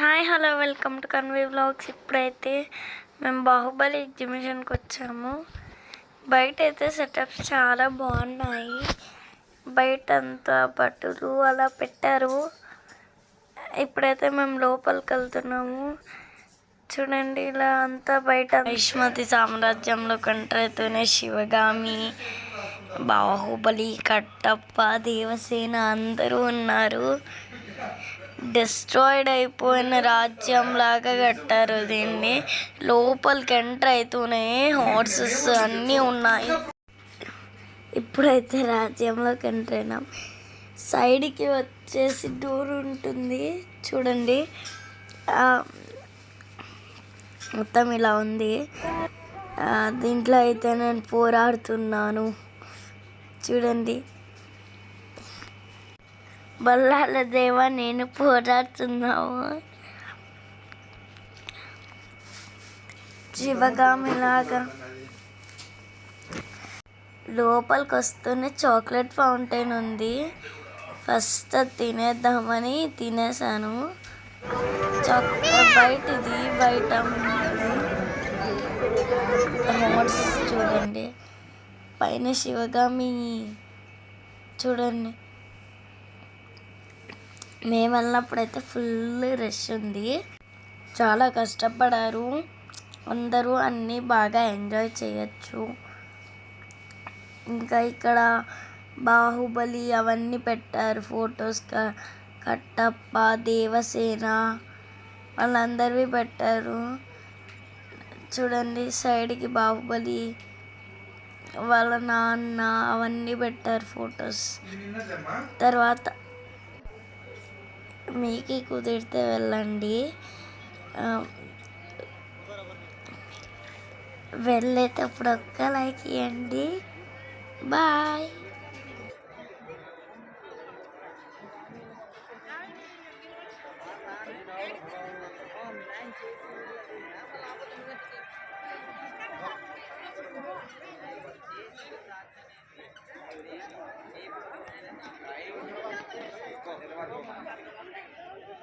Hi hello welcome to Kanvi blogs ఇప్పుడైతే మేము బాహుబలి ఎగ్జిబిషన్కి వచ్చాము. బయట అయితే సెటప్స్ చాలా బాగున్నాయి. బయట అంతా బట్టలు అలా పెట్టారు. ఇప్పుడైతే మేము లోపలికి వెళ్తున్నాము. చూడండి ఇలా అంతా బయట వైష్మతి సామ్రాజ్యంలో కంట్రైతూనే శివగామి బాహుబలి కట్టప్ప దేవసేన అందరూ ఉన్నారు. డిస్ట్రాయిడ్ అయిపోయిన రాజ్యం లాగా కట్టారు దీన్ని. లోపలికి ఎంటర్ అవుతూనే హార్సెస్ అన్నీ ఉన్నాయి. ఇప్పుడైతే రాజ్యంలోకి ఎంటర్ అయినాం. సైడ్కి వచ్చేసి డోర్ ఉంటుంది. చూడండి. మొత్తం ఇలా ఉంది. దీంట్లో అయితే నేను పోరాడుతున్నాను. చూడండి. బల్లాల దేవ నేను పోరాడుతున్నావు. జీవగామిలాగా లోపలికి వస్తూనే చాక్లెట్ ఫౌంటైన్ ఉంది. ఫస్ట్ తినేద్దామని తినేసాను చాక్లెట్ బయట ఇది బయట హోమర్స్ చూడండి. పైన శివగామి చూడండి. మేము వెళ్ళినప్పుడైతే ఫుల్ రష్ ఉంది. చాలా కష్టపడారు. అందరూ అన్నీ బాగా ఎంజాయ్ చేయొచ్చు. ఇంకా ఇక్కడ బాహుబలి అవన్నీ పెట్టారు. ఫొటోస్ కట్టప్ప దేవసేన వాళ్ళందరివి పెట్టారు. చూడండి సైడ్కి బాహుబలి వాళ్ళ నాన్న అవన్నీ పెట్టారు ఫొటోస్. తర్వాత మీకు కుదిరితే వెళ్ళండి వెళ్ళేటప్పుడు ఒక్క లైక్ ఇవ్వండి బాయ్